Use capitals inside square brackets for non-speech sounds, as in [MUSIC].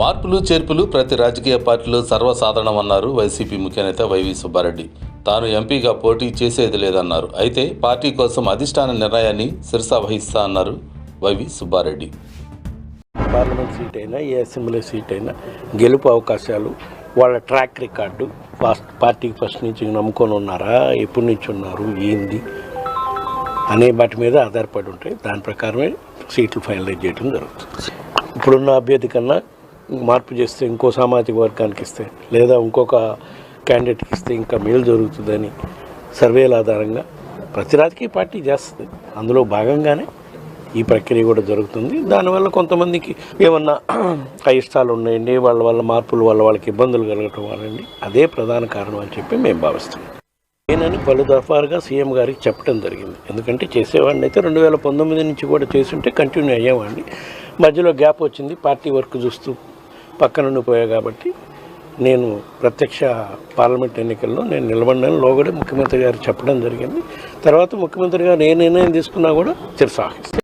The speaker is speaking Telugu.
మార్పులు చేర్పులు ప్రతి రాజకీయ పార్టీలో సర్వసాధారణమన్నారు వైసీపీ ముఖ్యనేత వైవి సుబ్బారెడ్డి. తాను ఎంపీగా పోటీ చేసేది లేదన్నారు. అయితే పార్టీ కోసం అధిష్టాన నిర్ణయాన్ని శిరస వహిస్తా అన్నారు వైవి సుబ్బారెడ్డి. పార్లమెంట్ సీట్ అయినా ఏ అసెంబ్లీ సీట్ అయినా గెలుపు అవకాశాలు వాళ్ళ ట్రాక్ రికార్డు ఫస్ట్ పార్టీకి ఫస్ట్ నుంచి నమ్ముకొని ఉన్నారా ఎప్పటి నుంచి ఉన్నారు ఏంది అనే వాటి మీద ఆధారపడి ఉంటాయి. దాని ప్రకారమే సీట్లు ఫైనలైజ్ చేయడం జరుగుతుంది. ఇప్పుడున్న అభ్యర్థి కన్నా మార్పు చేస్తే ఇంకో సామాజిక వర్గానికి ఇస్తే లేదా ఇంకొక క్యాండిడేట్కి ఇస్తే ఇంకా మేలు జరుగుతుందని సర్వేల ఆధారంగా ప్రతి రాజకీయ పార్టీ చేస్తుంది. అందులో భాగంగానే ఈ ప్రక్రియ కూడా జరుగుతుంది. దానివల్ల కొంతమందికి ఏమన్నా [CLEARS THROAT] అయిష్టాలు ఉన్నాయండి వాళ్ళ వల్ల మార్పుల వల్ల వాళ్ళకి ఇబ్బందులు కలగటం వల్లండి అదే ప్రధాన కారణం అని చెప్పి మేము భావిస్తున్నాం. నేనని పలు దఫాలుగా సీఎం గారికి చెప్పడం జరిగింది. ఎందుకంటే చేసేవాడిని అయితే రెండు వేల పంతొమ్మిది నుంచి కూడా చేస్తుంటే కంటిన్యూ అయ్యేవాడిని. మధ్యలో గ్యాప్ వచ్చింది పార్టీ వర్క్ చూస్తూ పక్కనుండి పోయా కాబట్టి నేను ప్రత్యక్ష పార్లమెంట్ ఎన్నికల్లో నేను నిలబడిన లోగడే ముఖ్యమంత్రి గారు చెప్పడం జరిగింది. తర్వాత ముఖ్యమంత్రి గారు ఏ నిర్ణయం తీసుకున్నా కూడా చిరసాహిస్తాను